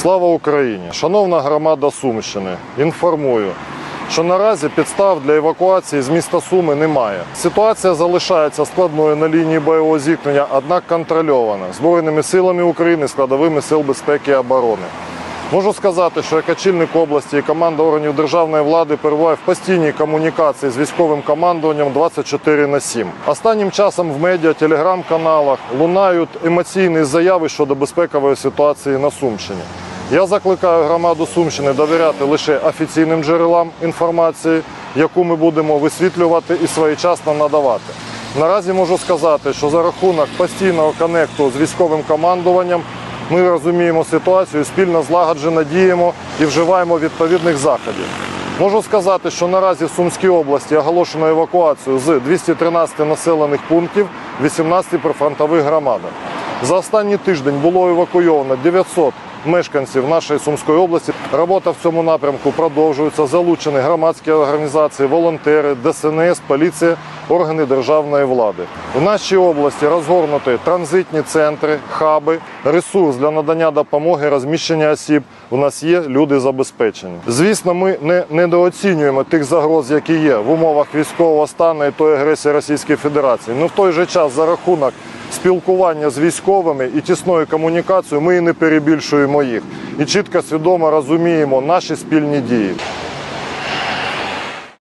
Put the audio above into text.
Слава Україні! Шановна громада Сумщини, інформую, що наразі підстав для евакуації з міста Суми немає. Ситуація залишається складною на лінії бойового зіткнення, однак контрольована Збройними силами України, складовими сил безпеки і оборони. Можу сказати, що як очільник області і команда органів державної влади перебуває в постійній комунікації з військовим командуванням 24 на 7. Останнім часом в медіа, телеграм-каналах лунають емоційні заяви щодо безпекової ситуації на Сумщині. Я закликаю громаду Сумщини довіряти лише офіційним джерелам інформації, яку ми будемо висвітлювати і своєчасно надавати. Наразі можу сказати, що за рахунок постійного конекту з військовим командуванням ми розуміємо ситуацію, спільно злагоджено діємо і вживаємо відповідних заходів. Можу сказати, що наразі в Сумській області оголошено евакуацію з 213 населених пунктів 18 прифронтових громадах. За останній тиждень було евакуйовано 900 мешканців нашої Сумської області. Робота в цьому напрямку продовжується. Залучені громадські організації, волонтери, ДСНС, поліція, органи державної влади. В нашій області розгорнуті транзитні центри, хаби, ресурс для надання допомоги, розміщення осіб. У нас є люди забезпечені. Звісно, ми не недооцінюємо тих загроз, які є в умовах військового стану і тої агресії Російської Федерації. Ну в той же час за рахунок спілкування з військовими і тісною комунікацією ми і не перебільшуємо їх. І чітко свідомо розуміємо наші спільні дії.